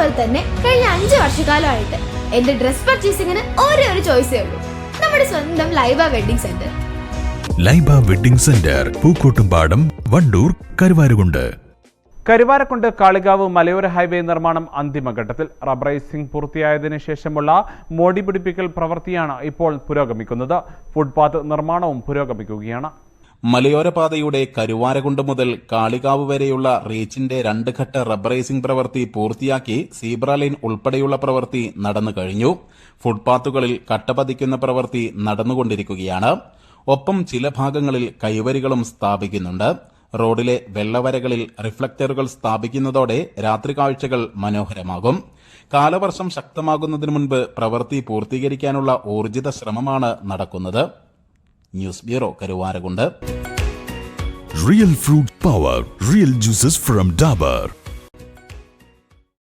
അതുപോലെ തന്നെ കഴിഞ്ഞ അഞ്ച് വർഷക്കാലമായിട്ട് എന്റെ ഡ്രസ് പർച്ചേസിംഗിന് ഒരേ ഒരു ചോയ്സേ ഉള്ളൂ. നമ്മുടെ സ്വന്തം Laiba wedding centre. Laiba wedding centre Pookottumpadam Wandoor Karuvarakundu. Karuvarakundu Kalikavu മലയോര ഹൈവേ നിർമ്മാണം അന്തിമഘട്ടത്തിൽ റബ്ബറൈസിംഗ് പൂർത്തിയായതിനു ശേഷമുള്ള മോടി പിടിപ്പിക്കൽ പ്രവൃത്തിയാണ് ഇപ്പോൾ പുരോഗമിക്കുന്നത്. ഫുട്പാത്ത് നിർമ്മാണവും പുരോഗമിക്കുകയാണ്. മലയോര പാതയുടെ കരുവാരകുണ്ട് മുതൽ കാളികാവ് വരെയുള്ള റീച്ചിന്റെ രണ്ട് ഘട്ട റബ്ബറൈസിംഗ് പ്രവൃത്തി പൂർത്തിയാക്കി സീബ്ര ലൈൻ ഉൾപ്പെടെയുള്ള പ്രവൃത്തി നടന്നു കഴിഞ്ഞു. ഫുട്പാത്തുകളിൽ കട്ടപതിക്കുന്ന പ്രവൃത്തി നടന്നുകൊണ്ടിരിക്കുകയാണ്. ഒപ്പം ചില ഭാഗങ്ങളിൽ കൈവരികളും സ്ഥാപിക്കുന്നുണ്ട്. റോഡിലെ വെള്ളവരകളിൽ റിഫ്ലക്ടറുകൾ സ്ഥാപിക്കുന്നതോടെ രാത്രി കാഴ്ചകൾ മനോഹരമാകും. കാലവർഷം ശക്തമാകുന്നതിന് മുൻപ് പ്രവൃത്തി പൂർത്തീകരിക്കാനുള്ള ഊർജിത ശ്രമമാണ് നടക്കുന്നത്. News bureau Karuvarakundu. Real fruit power real juices from Dabur